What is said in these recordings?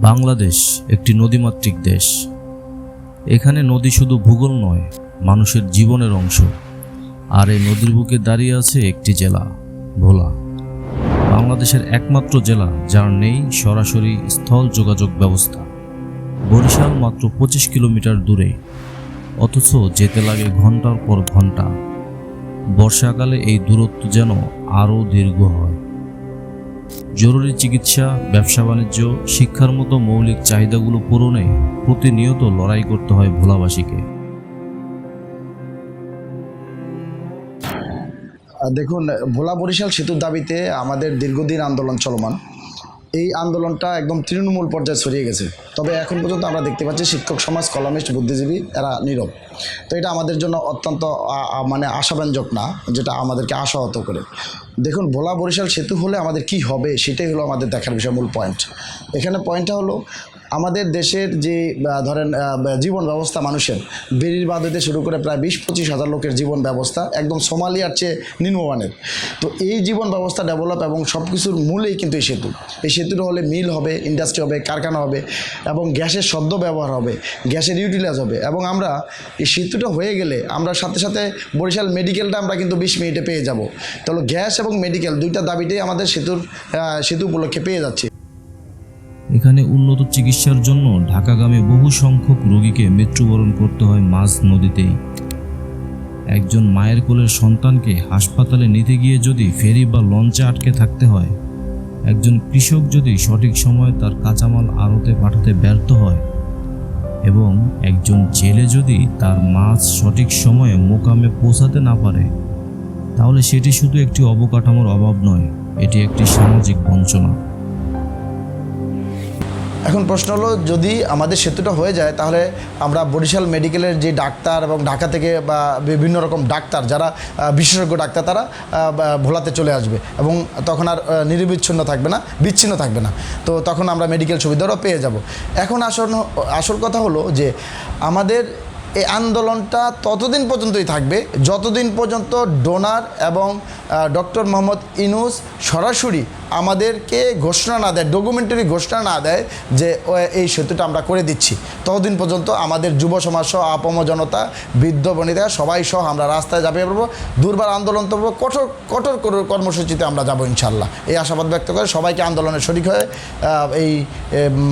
বাংলাদেশ একটি নদীমাতৃক দেশ। এখানে নদী শুধু ভূগোল নয়, মানুষের জীবনের অংশ। আর এই নদীর বুকে দাঁড়িয়ে আছে একটি জেলা, ভোলা। বাংলাদেশের একমাত্র জেলা যার নেই সরাসরি স্থল যোগাযোগ ব্যবস্থা। বরিশাল মাত্র পঁচিশ কিলোমিটার দূরে, অথচ যেতে লাগে ঘণ্টার পর ঘণ্টা বর্ষাকালে এই দূরত্ব যেন আরও দীর্ঘ হয়। জরুরি চিকিৎসা, ব্যবসা বাণিজ্য, শিক্ষার মতো মৌলিক চাহিদাগুলো পূরণে প্রতিনিয়ত লড়াই করতে হয় ভোলাবাসীকে। দেখুন, ভোলা বরিশাল সেতুর দাবিতে আমাদের দীর্ঘদিন আন্দোলন চলমান। এই আন্দোলনটা একদম তৃণমূল পর্যায়ে ছড়িয়ে গেছে। তবে এখন পর্যন্ত আমরা দেখতে পাচ্ছি শিক্ষক, সমাজ কলামিস্ট, বুদ্ধিজীবী এরা নীরব। তো এটা আমাদের জন্য অত্যন্ত মানে আশাব্যঞ্জক না, যেটা আমাদেরকে আশাহত করে। দেখুন, ভোলা বরিশাল সেতু হলে আমাদের কি হবে, সেটাই হলো আমাদের দেখার বিষয় মূল পয়েন্ট এখানে পয়েন্টটা হলো আমাদের দেশের যে ধরেন জীবন ব্যবস্থা মানুষের, বেরির বাঁধ হতে শুরু করে প্রায় বিশ, পঁচিশ হাজার লোকের জীবন ব্যবস্থা একদম সোমালিয়ার চেয়ে নিম্নমানের। তো এই জীবন ব্যবস্থা ডেভেলপ এবং সব কিছুর মূলেই কিন্তু এই সেতু। এই সেতুটা হলে মিল হবে ইন্ডাস্ট্রি হবে, কারখানা হবে এবং গ্যাসের শব্দ ব্যবহার হবে, গ্যাসের ইউটিলাইজ হবে এবং আমরা এই সেতুটা হয়ে গেলে আমরা সাথে সাথে বরিশাল মেডিকেলটা আমরা কিন্তু বিশ মিনিটে পেয়ে যাব। তাহলে গ্যাস এবং মেডিকেল দুইটা দাবিটাই আমাদের সেতুর সেতু উপলক্ষে পেয়ে যাচ্ছি। এখানে উন্নত চিকিৎসার জন্য ঢাকাগামী বহু সংখ্যক রোগীকে মৃত্যুবরণ করতে হয় মাঝ নদীতেই। একজন মায়ের কোলের সন্তানকে হাসপাতালে নিতে গিয়ে যদি ফেরি বা লঞ্চে আটকে থাকতে হয়, একজন কৃষক যদি সঠিক সময়ে তার কাঁচামাল আড়তে পাঠাতে ব্যর্থ হয় এবং একজন জেলে যদি তার মাছ সঠিক সময়ে মোকামে পৌঁছাতে না পারে, তাহলে সেটি শুধু একটি অবকাঠামোর অভাব নয়, এটি একটি সামাজিক বঞ্চনা। এখন প্রশ্ন হলো, যদি আমাদের সেতুটা হয়ে যায়, তাহলে আমরা বরিশাল মেডিকেলের যে ডাক্তার এবং ঢাকা থেকে বা বিভিন্ন রকম ডাক্তার, যারা বিশেষজ্ঞ ডাক্তার, তারা ভোলাতে চলে আসবে এবং তখন আর নিরবিচ্ছিন্ন থাকবে না, বিচ্ছিন্ন থাকবে না। তো তখন আমরা মেডিকেল সুবিধারও পেয়ে যাব। এখন আসল আসল কথা হলো যে, আমাদের এই আন্দোলনটা ততদিন পর্যন্তই থাকবে। যতদিন পর্যন্ত ডোনার এবং ডক্টর মোহাম্মদ ইনুস সরাসরি আমাদেরকে ঘোষণা না দেয় ডকুমেন্টারি ঘোষণা না দেয় যে এই সেতুটা আমরা করে দিচ্ছি। ততদিন পর্যন্ত আমাদের যুব সমাজ সহ আপম জনতা, বৃদ্ধ বনিতা সবাই সহ আমরা রাস্তায় ঝাঁপিয়ে পড়ব, দুর্বার আন্দোলন করব কঠোর কঠোর কর- কর্মসূচিতে আমরা যাব ইনশাল্লাহ এই আশাবাদ ব্যক্ত করে সবাইকে আন্দোলনের শরিক হয়ে এই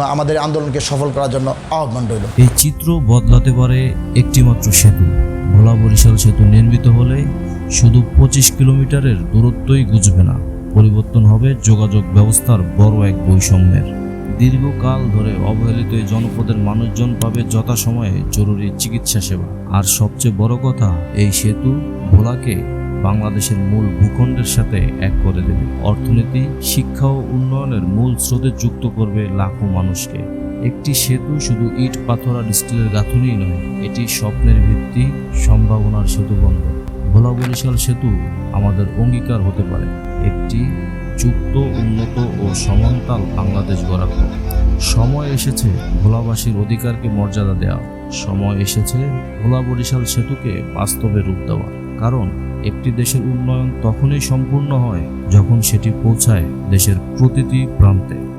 আমাদের আন্দোলনকে সফল করার জন্য আহ্বান রইল। এই চিত্র বদলাতে পারে একটিমাত্র সেতু। ভোলা বরিশাল সেতু নির্মিত হলে শুধু পঁচিশ কিলোমিটারের দূরত্বই গুজবে না। পরিবর্তন হবে যোগাযোগ ব্যবস্থার বড় এক বৈষম্যের। দীর্ঘকাল ধরে অবহেলিত এই জনপদের মানুষজন পাবে যথাসময়ে জরুরি চিকিৎসা সেবা। আর সবচেয়ে বড় কথা, এই সেতু ভোলাকে বাংলাদেশের মূল ভূখণ্ডের সাথে এক করে দেবে। অর্থনীতি, শিক্ষা ও উন্নয়নের মূল স্রোতে যুক্ত করবে লাখো মানুষকে। একটি সেতু শুধু ইট, পাথর আর স্টিলের গাঁথুনিই নয়, এটি স্বপ্নের ভিত্তি, সম্ভাবনার সেতু বন্ধ। ভোলা বরিশাল সেতু আমাদের অঙ্গীকার হতে পারে। একটি যুক্ত উন্নত ও সমান্তাল বাংলাদেশ গড়ার সময় এসেছে ভোলাবাসীর অধিকারকে মর্যাদা দেওয়া। সময় এসেছে ভোলা বরিশাল সেতুকে বাস্তবে রূপ দেওয়া। কারণ, একটি দেশের উন্নয়ন তখনই সম্পূর্ণ হয় যখন সেটি পৌঁছায় দেশের প্রতিটি প্রান্তে।